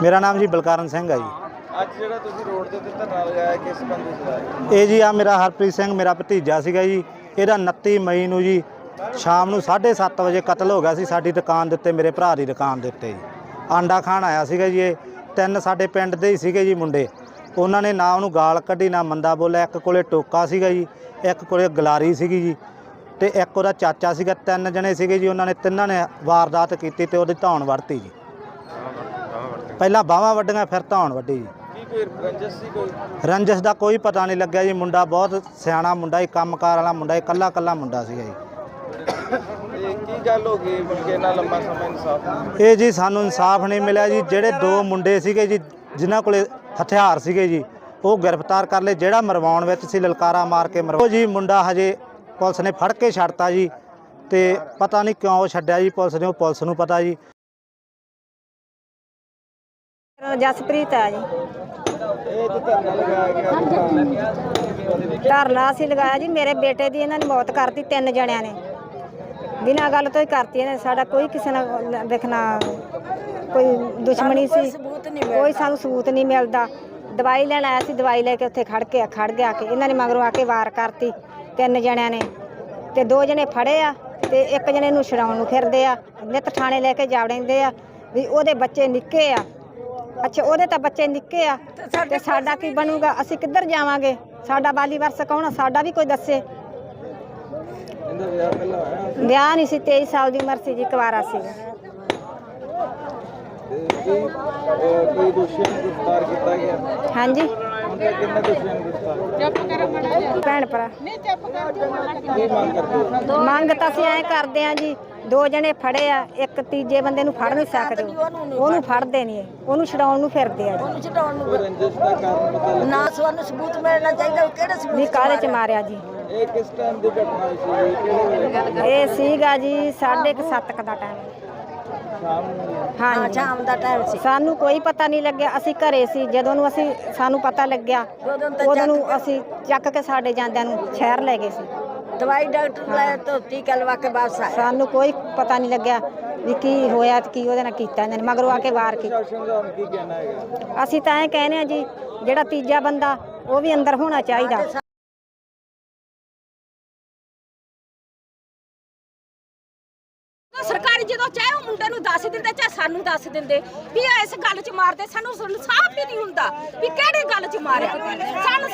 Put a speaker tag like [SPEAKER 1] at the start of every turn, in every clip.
[SPEAKER 1] ਮੇਰਾ ਨਾਮ ਜੀ ਬਲਕਾਰਨ ਸਿੰਘ ਹੈ ਜੀ।
[SPEAKER 2] ਅੱਜ ਜਿਹੜਾ ਤੁਸੀਂ ਰੋਡ ਦੇ ਉੱਤੇ ਧਰਨਾ ਲਗਾਇਆ ਕਿਸ ਬੰਦੇ ਚ ਲਾਇਆ
[SPEAKER 1] ਇਹ ਜੀ ਆ ਮੇਰਾ ਹਰਪ੍ਰੀਤ ਸਿੰਘ ਮੇਰਾ ਭਤੀਜਾ ਸੀਗਾ ਜੀ। ਇਹਦਾ 29 ਮਈ ਨੂੰ ਜੀ ਸ਼ਾਮ ਨੂੰ 7:30 ਵਜੇ ਕਤਲ ਹੋ ਗਿਆ ਸੀ ਸਾਡੀ ਦੁਕਾਨ ਦੇ ਉੱਤੇ ਮੇਰੇ ਭਰਾ ਦੀ ਦੁਕਾਨ ਦੇ ਉੱਤੇ ਜੀ। ਆਂਡਾ ਖਾਣ ਆਇਆ ਸੀਗਾ ਜੀ ਇਹ। ਤਿੰਨ ਸਾਡੇ ਪਿੰਡ ਦੇ ਹੀ ਸੀਗੇ ਜੀ ਮੁੰਡੇ। ਉਹਨਾਂ ਨੇ ਨਾ ਉਹਨੂੰ ਗਾਲ ਕੱਢੀ ਨਾ ਮੰਦਾ ਬੋਲਿਆ। ਇੱਕ ਕੋਲੇ ਟੋਕਾ ਸੀਗਾ ਜੀ ਇੱਕ ਕੋਲੇ ਗਲਾਰੀ ਸੀਗੀ ਜੀ ਤੇ ਇੱਕ ਉਹਦਾ ਚਾਚਾ ਸੀਗਾ। ਤਿੰਨ ਜਣੇ ਸੀਗੇ ਜੀ ਉਹਨਾਂ ਨੇ ਤਿੰਨਾਂ ਨੇ ਵਾਰਦਾਤ ਕੀਤੀ ਤੇ ਉਹਦੀ ਧੌਣ ਵੜਤੀ ਜੀ। ਪਹਿਲਾਂ ਬਾਹਾਂ ਵੱਡੀਆਂ ਫਿਰ ਧੌਣ ਵੱਢੀ ਜੀ
[SPEAKER 2] ਕੀ ਕੋਈ ਰੰਜਸ ਸੀ ਕੋਈ?
[SPEAKER 1] ਰੰਜਸ ਦਾ ਕੋਈ ਪਤਾ ਨਹੀਂ ਲੱਗਿਆ ਜੀ। ਮੁੰਡਾ ਬਹੁਤ ਸਿਆਣਾ ਮੁੰਡਾ ਹੀ ਕੰਮਕਾਰ ਵਾਲਾ ਮੁੰਡਾ ਹੀ ਕੱਲਾ ਕੱਲਾ ਮੁੰਡਾ ਸੀਗਾ ਜੀ।
[SPEAKER 2] ਇਹ ਕੀ ਗੱਲ ਹੋ ਗਈ ਮੁੜ ਕੇ ਇੰਨਾ ਲੰਮਾ ਸਮਾਂ ਇਨਸਾਫ ਨਹੀਂ ਮਿਲਿਆ?
[SPEAKER 1] ਇਹ ਜੀ ਸਾਨੂੰ ਇਨਸਾਫ ਨਹੀਂ ਮਿਲਿਆ ਜੀ। ਜਿਹੜੇ ਦੋ ਮੁੰਡੇ ਸੀਗੇ ਜੀ ਜਿਨ੍ਹਾਂ ਕੋਲੇ ਹਥਿਆਰ ਸੀਗੇ ਜੀ ਉਹ ਗ੍ਰਿਫਤਾਰ ਕਰ ਲਏ। ਜਿਹੜਾ ਮਰਵਾਉਣ ਵਿੱਚ ਸੀ ਲਲਕਾਰਾ ਮਾਰ ਕੇ ਮਰਵਾ ਉਹ ਜੀ ਮੁੰਡਾ ਹਜੇ ਪੁਲਿਸ ਨੇ ਫੜ ਕੇ ਛੱਡਤਾ ਜੀ। ਤੇ ਪਤਾ ਨਹੀਂ ਕਿਉਂ ਛੱਡਿਆ ਜੀ ਪੁਲਿਸ ਨੇ ਉਹ ਪੁਲਿਸ ਨੂੰ ਪਤਾ ਜੀ।
[SPEAKER 3] ਜਸਪ੍ਰੀਤ ਹੈ ਜੀ।
[SPEAKER 2] ਇਹ ਧਰਨਾ ਲਗਾਇਆ ਗਿਆ
[SPEAKER 3] ਧਰਨਾ ਅਸੀਂ ਲਗਾਇਆ ਜੀ ਮੇਰੇ ਬੇਟੇ ਦੀ ਇਹਨਾਂ ਨੇ ਮੌਤ ਕਰਤੀ ਤਿੰਨ ਜਣਿਆਂ ਨੇ। ਬਿਨਾਂ ਗੱਲ ਤੋਂ ਹੀ ਕਰਤੀ ਇਹਨੇ ਸਾਡਾ ਕੋਈ ਕਿਸੇ ਨਾਲ ਵੇਖਣਾ ਕੋਈ ਦੁਸ਼ਮਣੀ ਸੀ ਕੋਈ ਸਾਨੂੰ ਸਬੂਤ ਨਹੀਂ ਮਿਲਦਾ। ਦਵਾਈ ਲੈਣ ਆਇਆ ਸੀ ਦਵਾਈ ਲੈ ਕੇ ਉੱਥੇ ਖੜ ਕੇ ਖੜ ਗਿਆ ਕਿ ਇਹਨਾਂ ਨੇ ਮਗਰੋਂ ਆ ਕੇ ਵਾਰ ਕਰਤੀ ਤਿੰਨ ਜਣਿਆਂ ਨੇ। ਤੇ ਦੋ ਜਣੇ ਫੜੇ ਆ ਤੇ ਇੱਕ ਜਣੇ ਨੂੰ ਛਡਾਉਣ ਨੂੰ ਫਿਰਦੇ ਆ। ਨਿੱਤ ਥਾਣੇ ਲੈ ਕੇ ਜਾਵੜਿੰਦੇ ਆ ਵੀ ਉਹਦੇ ਬੱਚੇ ਨਿੱਕੇ ਆ। ਅੱਛਾ ਉਹਦੇ ਤਾਂ ਬੱਚੇ ਨਿੱਕੇ ਆ ਤੇ ਸਾਡਾ ਕੀ ਬਣੂਗਾ? ਅਸੀਂ ਕਿੱਧਰ ਜਾਵਾਂਗੇ? ਸਾਡਾ ਬਾਲੀ ਵਰਸ ਕੌਣ ਆ? ਸਾਡਾ ਵੀ ਕੋਈ ਦੱਸੇ।
[SPEAKER 2] ਇਹਦਾ ਵਿਆਹ ਪਹਿਲਾਂ ਹੋਇਆ
[SPEAKER 3] ਵਿਆਹ ਨਹੀਂ ਸੀ 23 ਸਾਲ ਦੀ ਉਮਰ ਸੀ ਜੀ ਕੁਵਾਰਾ ਸੀ
[SPEAKER 2] ਤੇ ਕੀ ਅਹ, ਕੋਈ ਦੋਸ਼ੀਆਂ ਨੂੰ ਗ੍ਰਿਫਤਾਰ ਕੀਤਾ ਗਿਆ?
[SPEAKER 3] ਹਾਂਜੀ।
[SPEAKER 2] ਹੁਣ ਤੱਕ ਕਿੰਨੇ ਦੋਸ਼ੀਆਂ ਨੂੰ ਗ੍ਰਿਫਤਾਰ
[SPEAKER 3] ਭੈਣ ਭਰਾ।
[SPEAKER 2] ਮੰਗ
[SPEAKER 3] ਤਾਂ ਅਸੀਂ ਐਂ ਕਰਦੇ ਆ ਜੀ ਦੋ ਜਣੇ ਫੜੇ ਆ ਇੱਕ ਤੀਜੇ ਬੰਦੇ ਨੂੰ ਫੜ ਨਹੀਂ ਸਕਦੇ। ਉਹਨੂੰ ਫੜਦੇ। ਨਹੀਂ ਉਹਨੂੰ ਛਡਾਉਣ ਨੂੰ ਫਿਰਦੇ ਆ
[SPEAKER 2] ਰੰਜਸ ਦਾ ਕਾਰਨ ਪਤਾ ਲੱਗਾ
[SPEAKER 4] ਨਾ ਸਾਨੂੰ ਸਬੂਤ ਮਿਲਣਾ ਚਾਹੀਦਾ ਕਿਹੜਾ ਸਬੂਤ
[SPEAKER 3] ਵੀ ਕਾਹਦੇ ਚ ਮਾਰਿਆ? ਜੀ?
[SPEAKER 2] ਇਹ ਕਿਸ ਟਾਈਮ ਦੀ ਘਟਨਾ ਹੋਈ ਸੀ? ਕਿਹੜੇ ਵੇਲੇ?
[SPEAKER 3] ਇਹ ਸੀਗਾ ਜੀ 7:30 ਦਾ ਟਾਈਮ
[SPEAKER 2] ਨੂੰ ਹੈ?
[SPEAKER 4] ਸ਼ਾਮ ਦਾ ਟਾਈਮ ਸੀ।
[SPEAKER 3] ਸਾਨੂੰ ਕੋਈ ਪਤਾ ਨਹੀਂ ਲੱਗਿਆ। ਅਸੀਂ ਘਰੇ ਸੀ। ਜਦੋਂ ਨੂੰ ਅਸੀਂ ਸਾਨੂੰ ਪਤਾ ਲੱਗਿਆ
[SPEAKER 4] ਉਦੋਂ
[SPEAKER 3] ਨੂੰ ਅਸੀਂ ਚੱਕ ਕੇ ਸਾਡੇ ਜਾਂਦਿਆਂ ਨੂੰ ਸ਼ਹਿਰ ਲੈ ਗਏ ਸੀ।
[SPEAKER 4] ਦਵਾਈ ਡਾਕਟਰ ਲੈ ਤੋਂ ਟੀਕਾ ਲਵਾ ਕੇ ਵਾਪਸ ਆਇਆ।
[SPEAKER 3] ਸਾਨੂੰ ਕੋਈ ਪਤਾ ਨਹੀਂ ਲੱਗਿਆ ਵੀ ਕੀ ਹੋਇਆ ਤੇ ਕੀ ਉਹਦੇ ਨਾਲ ਕੀਤਾ ਇਹਨਾਂ ਨੇ ਮਗਰੋਂ ਆ ਕੇ ਵਾਰ ਕੀ
[SPEAKER 2] ਪ੍ਰਸ਼ਾਸਨ ਦਾ ਹੁਣ ਕੀ ਕਹਿਣਾ ਹੈਗਾ?
[SPEAKER 3] ਅਸੀਂ ਤਾਂ ਇਹ ਕਹਿੰਦੇ ਆ ਜੀ ਜਿਹੜਾ ਤੀਜਾ ਬੰਦਾ ਉਹ ਵੀ ਅੰਦਰ ਹੋਣਾ ਚਾਹੀਦਾ।
[SPEAKER 5] ਸਰਕਾਰੀ ਜਦੋਂ ਚਾਹੇ ਉਹ ਮੁੰਡੇ ਨੂੰ ਦੱਸ ਦਿੰਦੇ ਚਾਹੇ ਸਾਨੂੰ ਦੱਸ ਦਿੰਦੇ ਵੀ ਇਹ ਇਸ ਗੱਲ 'ਚ ਮਾਰਦੇ ਸਾਨੂੰ ਸਾਫ਼ ਹੀ ਨਹੀਂ ਹੁੰਦਾ ਵੀ ਕਿਹੜੀ ਗੱਲ 'ਚ ਮਾਰਿਆ। ਸਾਨੂੰ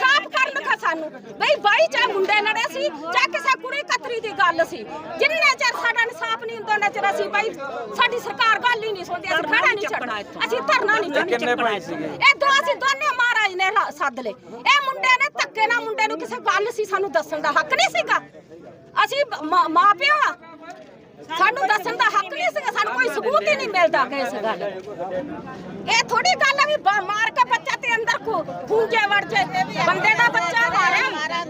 [SPEAKER 5] ਸਾਨੂੰ। ਬਈ ਬਾਈ ਚਾਹੇ ਮੁੰਡੇ ਲੜੇ ਸੀ ਚਾਹੇ ਕਿਸੇ ਕੁੜੀ ਕਤਰੀ ਦੀ ਗੱਲ ਸੀ। ਜਿੰਨੇ ਚਿਰ ਸਾਡਾ ਇਨਸਾਫ ਨਹੀਂ ਹੁੰਦਾ ਉਹਨਾਂ ਚਿਰ ਅਸੀਂ ਬਾਈ ਸਾਡੀ ਸਰਕਾਰ ਗੱਲ ਹੀ ਨਹੀਂ ਸੁਣਦੀ ਅਸੀਂ ਖੜਾ ਨਹੀਂ ਛੱਡਣਾ ਅਸੀਂ ਧਰਨਾ ਨਹੀਂ ਚੱਕਣਾ ਇਹ ਦੋ ਅਸੀਂ ਦੋਨੇ ਮਹਾਰਾਜ ਨੇ ਸੱਦ ਲਏ। ਇਹ ਮੁੰਡੇ ਨੇ ਧੱਕੇ ਨਾਲ ਮੁੰਡੇ ਨੂੰ ਕਿਸੇ ਗੱਲ ਸੀ ਸਾਨੂੰ ਦੱਸਣ ਦਾ ਹੱਕ ਨਹੀਂ ਸੀਗਾ। ਅਸੀਂ ਮਾਂ- ਮਾਂ ਪਿਓ ਆ। ਸਾਨੂੰ ਦੱਸਣ ਦਾ ਹੱਕ ਨਹੀਂ ਸੀਗਾ, ਸਾਨੂੰ ਕੋਈ ਸਬੂਤ ਹੀ ਨਹੀਂ ਮਿਲਦਾ ਕਿ ਇਸ ਗੱਲ ਇਹ ਥੋੜੀ ਗੱਲ ਆ ਵੀ ਬਾ- ਮਾਰ ਕੇ ਬੱਚਾ ਤੇ ਅੰਦਰ ਖੂੰਜੇ ਵੜ ਜੇ। ਬੰਦੇ ਦਾ ਬੱਚਾ ਮਾਰਿਆ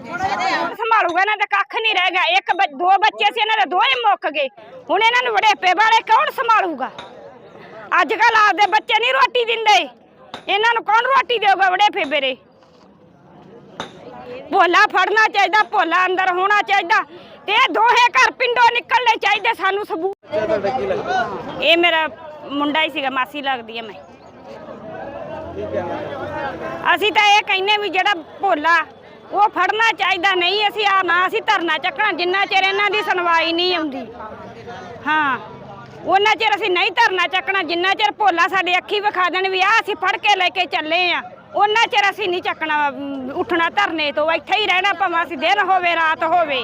[SPEAKER 6] ਸੰਭਾਲੂਗਾ, ਇਹਨਾਂ ਦਾ ਕੱਖ ਨਹੀਂ ਰਹਿ ਗਿਆ। ਇੱਕ ਬ- ਦੋ ਬੱਚੇ ਸੀ, ਇਹਨਾਂ ਦੇ ਦੋਏ ਮੁੱਕ ਗਏ। ਹੁਣ ਇਹਨਾਂ ਨੂੰ ਵੜੇਪੇ ਵਾਲੇ ਕੌਣ ਸੰਭਾਲੂਗਾ? ਅੱਜ ਕੱਲ ਆਪਦੇ ਬੱਚੇ ਨਹੀਂ ਰੋਟੀ ਦਿੰਦੇ। ਇਹਨਾਂ ਨੂੰ ਕੌਣ ਰੋਟੀ ਦੇਊਗਾ ਵੜੇਪੇ ਬੇਰੇ ਭੋਲਾ ਫੜਨਾ ਚਾਹੀਦਾ, ਭੋਲਾ ਅੰਦਰ ਹੋਣਾ ਚਾਹੀਦਾ। ਤੇ ਇਹ ਦੋਹੇ ਘਰ ਪਿੰਡੋਂ ਨਿਕਲਣੇ ਚਾਹੀਦੇ ਸਾਨੂੰ ਸਬੂਤ।
[SPEAKER 2] ਤੁਹਾਡਾ ਕੀ ਲੱਗਦਾ
[SPEAKER 6] ਇਹ ਮੇਰਾ ਮੁੰਡਾ ਹੀ ਸੀਗਾ ਮਾਸੀ ਲੱਗਦੀ ਹੈ ਮੈਂ।
[SPEAKER 2] ਕੀ ਕਹਿਣਾ
[SPEAKER 6] ਅਸੀਂ ਤਾਂ ਇਹ ਕਹਿੰਨੇ ਵੀ ਜਿਹੜਾ ਭੋਲਾ ਉਹ ਫੜਨਾ ਚਾਹੀਦਾ ਨਹੀਂ ਅਸੀਂ ਆ ਨਾ ਅਸੀਂ ਧਰਨਾ ਚੱਕਣਾ ਜਿੰਨਾ ਚਿਰ ਇਹਨਾਂ ਦੀ ਸੁਣਵਾਈ ਨਹੀਂ ਆਉਂਦੀ ਹਾਂ ਉਹਨਾਂ ਚਿਰ ਅਸੀਂ ਨਹੀਂ ਧਰਨਾ ਚੱਕਣਾ ਜਿੰਨਾ ਚਿਰ ਭੋਲਾ ਸਾਡੇ ਅੱਖੀ ਵਿਖਾ ਦੇਣ ਵੀ ਆ ਅਸੀਂ ਫੜ ਕੇ ਲੈ ਕੇ ਚੱਲੇ ਆ ਉਹਨਾਂ ਚਿਰ ਅਸੀਂ ਨਹੀਂ ਚੱਕਣਾ ਅਮ, ਉੱਠਣਾ ਧਰਨੇ ਤੋਂ ਇੱਥੇ ਹੀ ਰਹਿਣਾ ਭਾਵੇਂ ਅਸੀਂ ਦਿਨ ਹੋਵੇ ਰਾਤ ਹੋਵੇ।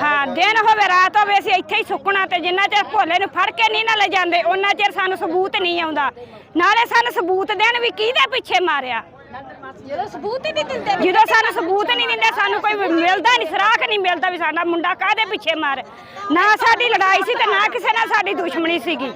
[SPEAKER 6] ਹਾਂ ਦਿਨ ਹੋਵੇ ਰਾਤ ਹੋਵੇ ਅਸੀਂ ਇੱਥੇ ਹੀ ਸੁੱਕਣਾ ਤੇ ਜਿੰਨਾ ਚਿਰ ਭੋਲੇ ਨੂੰ ਫੜ ਕੇ ਨਹੀਂ ਨਾ ਲੈ ਜਾਂਦੇ ਉਹਨਾਂ ਚਿਰ ਸਾਨੂੰ ਸਬੂਤ ਨਹੀਂ ਆਉਂਦਾ। ਨਾਲੇ ਸਾਨੂੰ ਸਬੂਤ ਦੇਣ ਵੀ ਕਿਹਦੇ ਪਿੱਛੇ ਮਾਰਿਆ?
[SPEAKER 5] ਜਦੋਂ ਸਬੂਤ ਹੀ ਨਹੀਂ ਦਿੰਦੇ
[SPEAKER 6] ਜਦੋਂ ਸਾਨੂੰ ਸਬੂਤ ਨਹੀਂ ਦਿੰਦੇ ਸਾਨੂੰ ਕੋਈ ਮਿਲਦਾ ਨਹੀਂ ਸਰਾਖ ਨਹੀਂ ਮਿਲਦਾ ਵੀ ਸਾਡਾ ਮੁੰਡਾ ਕਾਹਦੇ ਪਿੱਛੇ ਮਾਰ। ਨਾ ਸਾਡੀ ਲੜਾਈ ਸੀ ਤੇ ਨਾ ਕਿਸੇ ਨਾਲ ਸਾਡੀ ਦੁਸ਼ਮਣੀ ਸੀਗੀ।